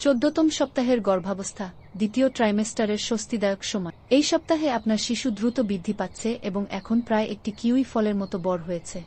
চোদ্দতম সপ্তাহের গর্ভাবস্থা, দ্বিতীয় ট্রাইমেস্টারের স্বস্তিদায়ক সময়। এই সপ্তাহে আপনার শিশু দ্রুত বৃদ্ধি পাচ্ছে এবং এখন প্রায় একটি কিউই ফলের মতো বড় হয়েছে।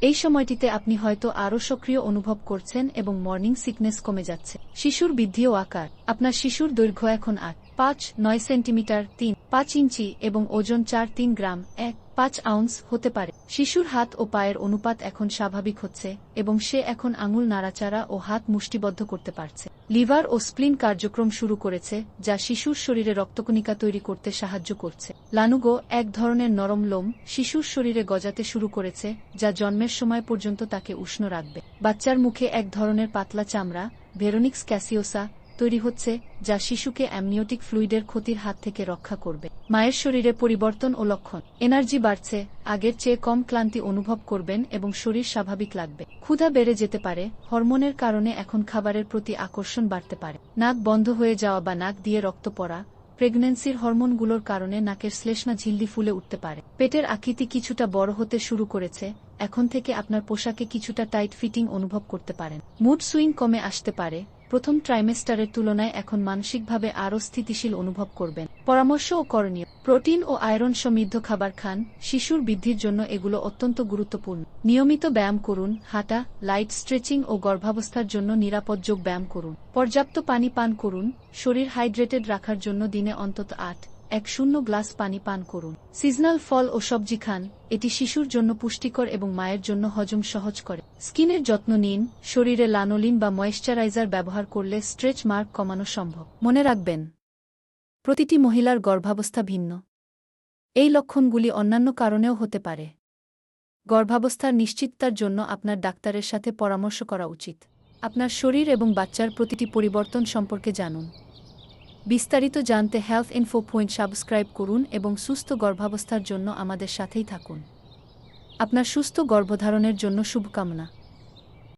এই সময়টিতে আপনি হয়তো আরও সক্রিয় অনুভব করছেন এবং মর্নিং সিকনেস কমে যাচ্ছে। শিশুর বৃদ্ধি ও আকার। আপনার শিশুর দৈর্ঘ্য এখন আট, পাঁচ, নয় সেন্টিমিটার, তিন, পাঁচ ইঞ্চি এবং ওজন চার, তিন গ্রাম, এক, পাঁচ আউন্স হতে পারে। শিশুর হাত ও পায়ের অনুপাত এখন স্বাভাবিক হচ্ছে এবং সে এখন আঙুল নাড়াচাড়া ও হাত মুষ্টিবদ্ধ করতে পারছে। লিভার ও স্প্লিন কার্যক্রম শুরু করেছে, যা শিশুর শরীরে রক্তকণিকা তৈরি করতে সাহায্য করছে। লানুগো, এক ধরনের নরম লোম, শিশুর শরীরে গজাতে শুরু করেছে, যা জন্মের সময় পর্যন্ত তাকে উষ্ণ রাখবে। বাচ্চার মুখে এক ধরনের পাতলা চামড়া, ভেরোনিক্স ক্যাসিওসা তৈরি হচ্ছে, যা শিশুকে অ্যামনিওটিক ফ্লুইডের ক্ষতির হাত থেকে রক্ষা করবে। মায়ের শরীরে পরিবর্তন ও লক্ষণ। এনার্জি বাড়ছে, আগের চেয়ে কম ক্লান্তি অনুভব করবেন এবং শরীর স্বাভাবিক লাগবে। ক্ষুধা বেড়ে যেতে পারে, হরমোনের কারণে এখন খাবারের প্রতি আকর্ষণ বাড়তে পারে। নাক বন্ধ হয়ে যাওয়া বা নাক দিয়ে রক্ত পড়া, প্রেগন্যান্সির হরমোনগুলোর কারণে নাকের শ্লেষ্মা ঝিল্লি ফুলে উঠতে পারে। পেটের আকৃতি কিছুটা বড় হতে শুরু করেছে, এখন থেকে আপনার পোশাকে কিছুটা টাইট ফিটিং অনুভব করতে পারেন। মুড সুইং কমে আসতে পারে প্রথম ট্রাইমেস্টারের তুলনায় এখন মানসিকভাবে আরও স্থিতিশীল অনুভব করবেন। পরামর্শ ও করণীয়। প্রোটিন ও আয়রন সমৃদ্ধ খাবার খান। শিশুর বৃদ্ধির জন্য এগুলো অত্যন্ত গুরুত্বপূর্ণ। নিয়মিত ব্যায়াম করুন, হাঁটা লাইট স্ট্রেচিং ও গর্ভাবস্থার জন্য নিরাপদ যোগ ব্যায়াম করুন। পর্যাপ্ত পানি পান করুন। শরীর হাইড্রেটেড রাখার জন্য দিনে অন্তত আট এক শূন্য গ্লাস পানি পান করুন। সিজনাল ফল ও সবজি খান, এটি শিশুর জন্য পুষ্টিকর এবং মায়ের জন্য হজম সহজ করে। স্কিনের যত্ন নিন, শরীরে লানোলিন বা ময়েশ্চারাইজার ব্যবহার করলে স্ট্রেচ মার্ক কমানো সম্ভব। মনে রাখবেন, প্রতিটি মহিলার গর্ভাবস্থা ভিন্ন। এই লক্ষণগুলি অন্যান্য কারণেও হতে পারে। গর্ভাবস্থার নিশ্চিততার জন্য আপনার ডাক্তারের সাথে পরামর্শ করা উচিত। আপনার শরীর এবং বাচ্চার প্রতিটি পরিবর্তন সম্পর্কে জানুন। বিস্তারিত জানতে হেলথ ইনফো পয়েন্ট সাবস্ক্রাইব করুন এবং সুস্থ গর্ভাবস্থার জন্য আমাদের সাথেই থাকুন। আপনার সুস্থ গর্ভধারণের জন্য শুভকামনা।